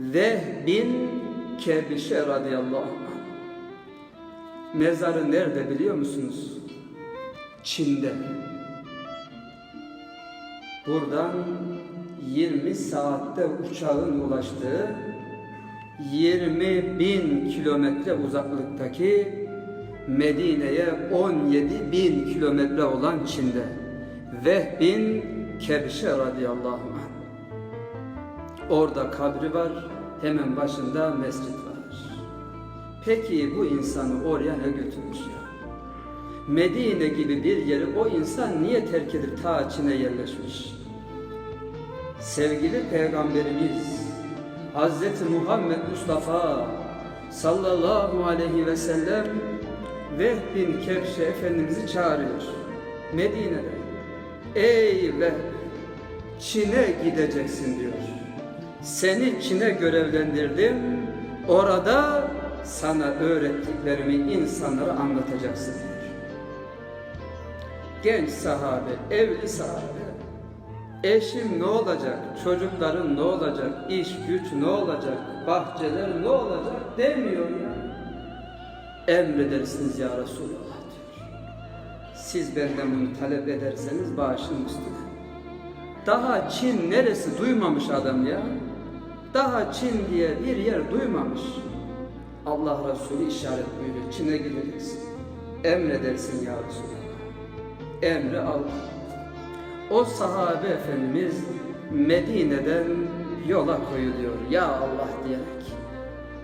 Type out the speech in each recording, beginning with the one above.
Vehbin Kebişe radıyallahu anh. Mezarı nerede biliyor musunuz? Çin'de. Buradan 20 saatte uçağın ulaştığı 20 bin kilometre uzaklıktaki Medine'ye 17 bin kilometre olan Çin'de Vehbin Kebşe radıyallahu anh. Orada kabri var, hemen başında mescit var. Peki bu insanı oraya ne götürmüş ya? Medine gibi bir yeri o insan niye terk edip ta Çin'e yerleşmiş? Sevgili Peygamberimiz Hazreti Muhammed Mustafa sallallahu aleyhi ve sellem Vehb bin Kebşe Efendimiz'i çağırıyor Medine'de. Ey Vehb Çin'e gideceksin diyor. Seni Çin'e görevlendirdim. Orada sana öğrettiklerimi insanlara anlatacaksın diyor. Genç sahabe, evli sahabe. Eşim ne olacak? Çocukların ne olacak? İş güç ne olacak? Bahçeler ne olacak? Demiyor ya. Emredersiniz ya Resulallah diyor. Siz benden bunu talep ederseniz bağışın üstüne. Daha Çin neresi duymamış adam ya. Daha Çin diye bir yer duymamış. Allah Resulü işaret buyuruyor. Çin'e gideceksin. Emredersin ya Resulallah. Emri al. O sahabe efendimiz Medine'den yola koyuluyor. Ya Allah diyerek.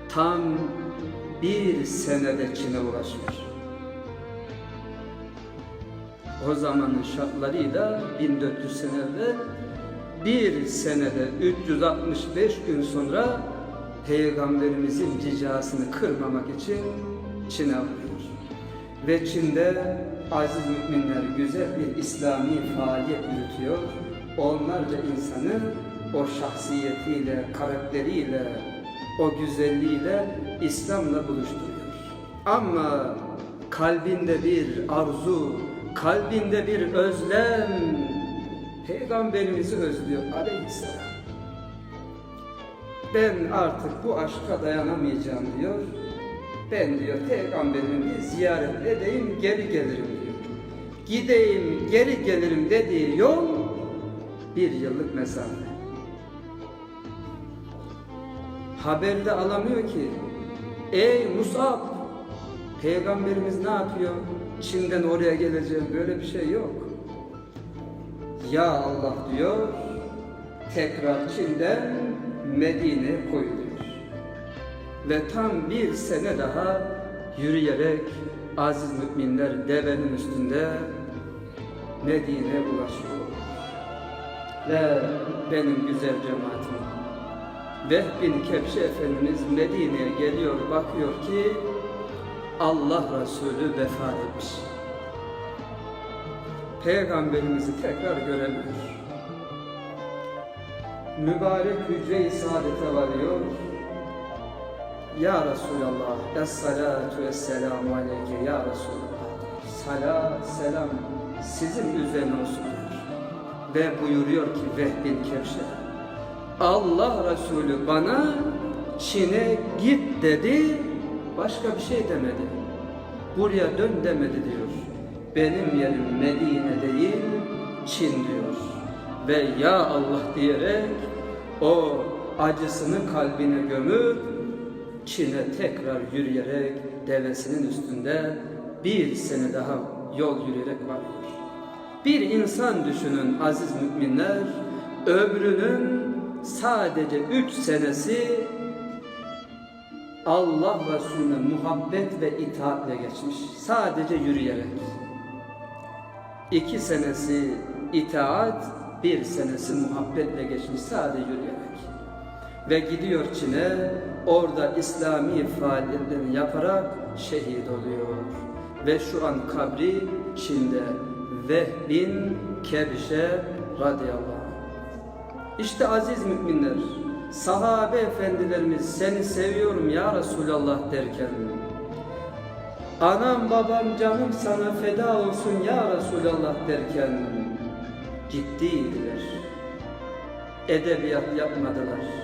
Tam bir senede Çin'e ulaşmış. O zamanın şartlarıyla 1400 sene evvel bir senede 365 gün sonra Peygamberimizin ricasını kırmamak için Çin'e varıyor. Ve Çin'de aziz müminler güzel bir İslami faaliyet yürütüyor. Onlarca insanı o şahsiyetiyle, karakteriyle, o güzelliğiyle İslam'la buluşturuyor. Ama kalbinde bir arzu, kalbinde bir özlem, Peygamberimizi özlüyor aleyhisselam. Ben artık bu aşka dayanamayacağım diyor. Ben diyor peygamberimi ziyaret edeyim geri gelirim diyor. Gideyim geri gelirim dediği yol bir yıllık mesafe. Haberde alamıyor ki. Ey Musab! Peygamberimiz ne yapıyor? Çin'den oraya geleceğim böyle bir şey yok. Ya Allah diyor, tekrar Çin'den Medine'ye koyuluyor. Ve tam bir sene daha yürüyerek aziz müminler devenin üstünde Medine'ye ulaşıyor. Ve benim güzel cemaatim Vehb bin Efendimiz Medine'ye geliyor bakıyor ki Allah Resulü vefat etmiş. Peygamberimizi tekrar göremiyor. Mübarek hücre-i saadete varıyor. Ya Resulallah, Es-salatu es-selamu aleyke ya Resulallah. Salat, selam sizin üzerine olsun diyor. Ve buyuruyor ki Vehb bin Kevşe, Allah Resulü bana Çin'e git dedi, başka bir şey demedi. Buraya dön demedi diyor. Benim yerim Medine değil, Çin diyor. Ve ya Allah diyerek o acısını kalbine gömüp Çin'e tekrar yürüyerek devesinin üstünde bir sene daha yol yürüyerek varıyor. Bir insan düşünün aziz müminler, ömrünün sadece üç senesi Allah Resulüne muhabbet ve itaatle geçmiş. Sadece yürüyerek. İki senesi itaat, bir senesi muhabbetle geçmiş sadece yürüyerek. Ve gidiyor Çin'e, orada İslami faaliyetlerini yaparak şehit oluyor. Ve şu an kabri Çin'de. Vehbin Kebşe radıyallahu anh. İşte aziz müminler, sahabe efendilerimiz seni seviyorum ya Resulallah derken, anam babam canım sana feda olsun ya Resulallah derken, ciddiydiler. Edebiyat yapmadılar.